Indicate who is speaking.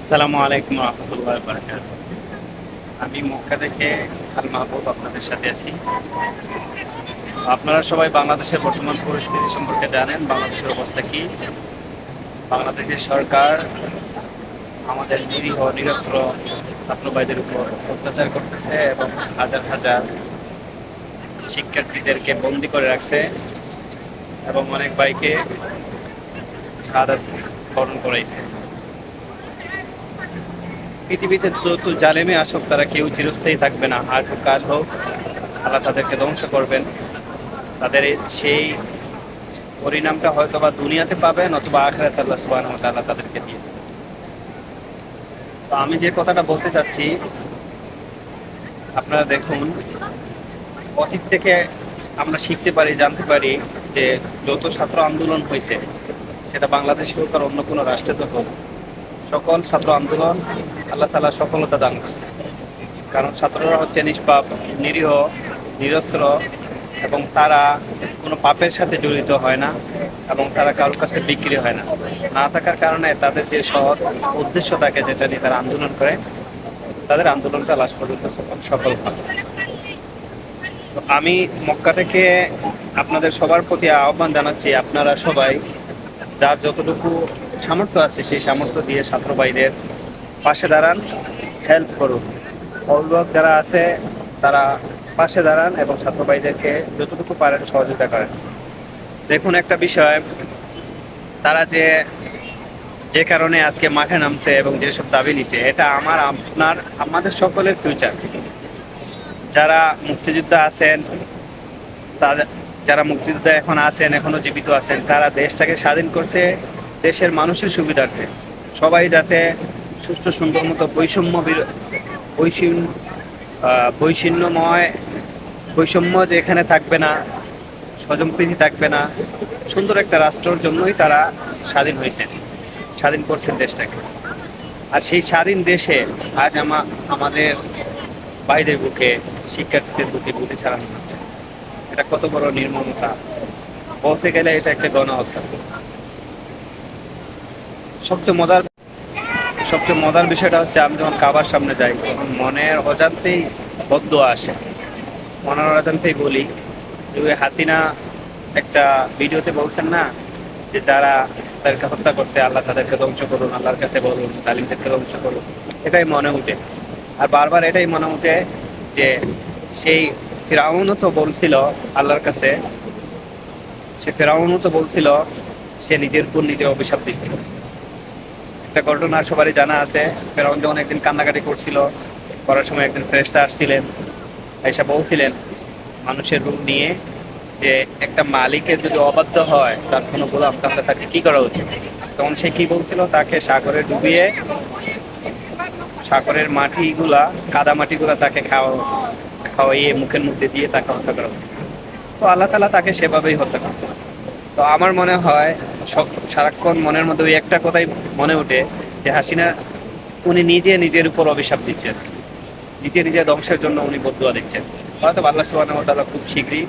Speaker 1: আসসালামু আলাইকুম রহমতুল্লাহ বারকাত আমি মক্কা থেকে আল মাহবুব আপনাদের সাথে আছি। আপনারা সবাই বাংলাদেশের বর্তমান পরিস্থিতি সম্পর্কে জানেন, বাংলাদেশের অবস্থা কি? বাংলাদেশের সরকার আমাদের নিরীহ, নিরস্ত্র ছাত্রবাইদের উপর অত্যাচার করতেছে এবং হাজার হাজার শিক্ষার্থীদেরকে বন্দি করে রাখছে এবং অনেক ভাইকে শাহাদাত বরণ করাইছে। পৃথিবীতে যত জালেমে আসুক, তারা কেউ চিরস্থায়ী থাকবে না। আজ কাল হোক, আল্লাহ তাদেরকে ধ্বংস করবেন। তাদের সেই পরিণামটা হয়তো বা দুনিয়াতে পাবেন, অথবা আখেরাত আল্লাহ সুবাহ তাআলা তাদেরকে দিয়ে তো আমি যে কথাটা বলতে চাচ্ছি, আপনারা দেখুন, অতীত থেকে আমরা শিখতে পারি, জানতে পারি যে যত ছাত্র আন্দোলন হয়েছে, সেটা বাংলাদেশে হোক আর অন্য কোনো রাষ্ট্রে তো হোক, সকল ছাত্র আন্দোলন আল্লাহ তালা সফলতা দান করছে। কারণ ছাত্ররা হচ্ছে নিষ্পাপ, নিরীহ, নিরস্ত্র এবং তারা কোনো পাপের সাথে জড়িত হয় না এবং তারা কারোর কাছে বিক্রি হয় না। না থাকার কারণে তাদের যে সৎ উদ্দেশ্য থাকে যেটা নিয়ে তারা আন্দোলন করে, তাদের আন্দোলনটা লাস্ট পর্যন্ত সফল- হয়। আমি মক্কা থেকে আপনাদের সবার প্রতি আহ্বান জানাচ্ছি, আপনারা সবাই যার যতটুকু সামর্থ্য আছে সেই সামর্থ্য দিয়ে ছাত্র ভাইদের পাশে দাঁড়ান হেল্প করুন। অভিভাবক যারা আছে, তারা পাশে দাঁড়ান এবং ছাত্র ভাইদেরকে যতটুকু পারেন সহযোগিতা করেন। দেখুন একটা বিষয়, তারা যে যে কারণে আজকে মাঠে নামছে এবং যেসব দাবি নিছে, এটা আমার, আপনার, আমাদের সকলের ফিউচার যারা মুক্তিযোদ্ধা আছেন, তাদের, যারা মুক্তিযোদ্ধা এখন আছেন এখনও জীবিত আছেন, তারা দেশটাকে স্বাধীন করছে দেশের মানুষের সুবিধার্থে। সবাই যাতে সুষ্ঠু, সুন্দর মতো বৈষম্য বৈষম্য বৈষম্যময়, বৈষম্য যে এখানে থাকবে না স্বজনপ্রীতি থাকবে না, সুন্দর একটা রাষ্ট্রের জন্যই তারা স্বাধীন হয়েছেন স্বাধীন করছেন দেশটাকে। আর সেই স্বাধীন দেশে আজ আমা আমাদের ভাইদের বুকে, শিক্ষার্থীদের বুকে গুলি ছাড়ানো হচ্ছে। এটা কত বড় নির্মমতা। বলতে গেলে এটা একটা গণহত্যা। সবচেয়ে মজার সবচেয়ে মজার বিষয়টা হচ্ছে আমি যখন কাবার সামনে যাই, মনের অজান্তেই বদ্ধ আসে। মনের অজান্তেই বলি। হাসিনা একটা ভিডিওতে বলছেন না যে যারা তাদেরকে হত্যা করছে, আল্লাহ তাদেরকে ধ্বংস করুন, আল্লাহর কাছে বলুন, জালিমদেরকে ধ্বংস করুন, এটাই মনে উঠে। আর বারবার এটাই মনে উঠে যে সেই ফেরাউনও তো বলছিল আল্লাহর কাছে, সে ফেরাউনও তো বলছিল সে নিজের উপর নিজে অভিশাপ দিচ্ছিল একটা ঘটনা সবারই জানা আছে। ফেরাউন যখন একদিন কান্নাকাটি করছিল, করার সময় একদিন ফ্রেশটা আসছিলেন, এসে বলছিলেন, মানুষের রূপ নিয়ে যে একটা মালিকের যদি অবাধ্য হয়, তার কোনো গোলাম তাহলে তাকে কি করা উচিত? তখন সে কি বলছিল? তাকে সাগরে ডুবিয়ে সাগরের মাটিগুলা, কাদা মাটিগুলা তাকে খাওয়া, খাওয়াইয়ে মুখের মধ্যে দিয়ে তাকে হত্যা করা উচিত। তো আল্লাহ তালা তাকে সেভাবেই হত্যা করছে তো আমার মনে হয় সারাক্ষণ মনের মধ্যে ওই একটা কথাই মনে ওঠে যে হাসিনা, উনি নিজে নিজের উপর অভিশাপ দিচ্ছেন। নিজে নিজে ধ্বংসের জন্য উনি বদুয়া দিচ্ছেন। হয়তো আল্লাহ সুবাহ খুব শীঘ্রই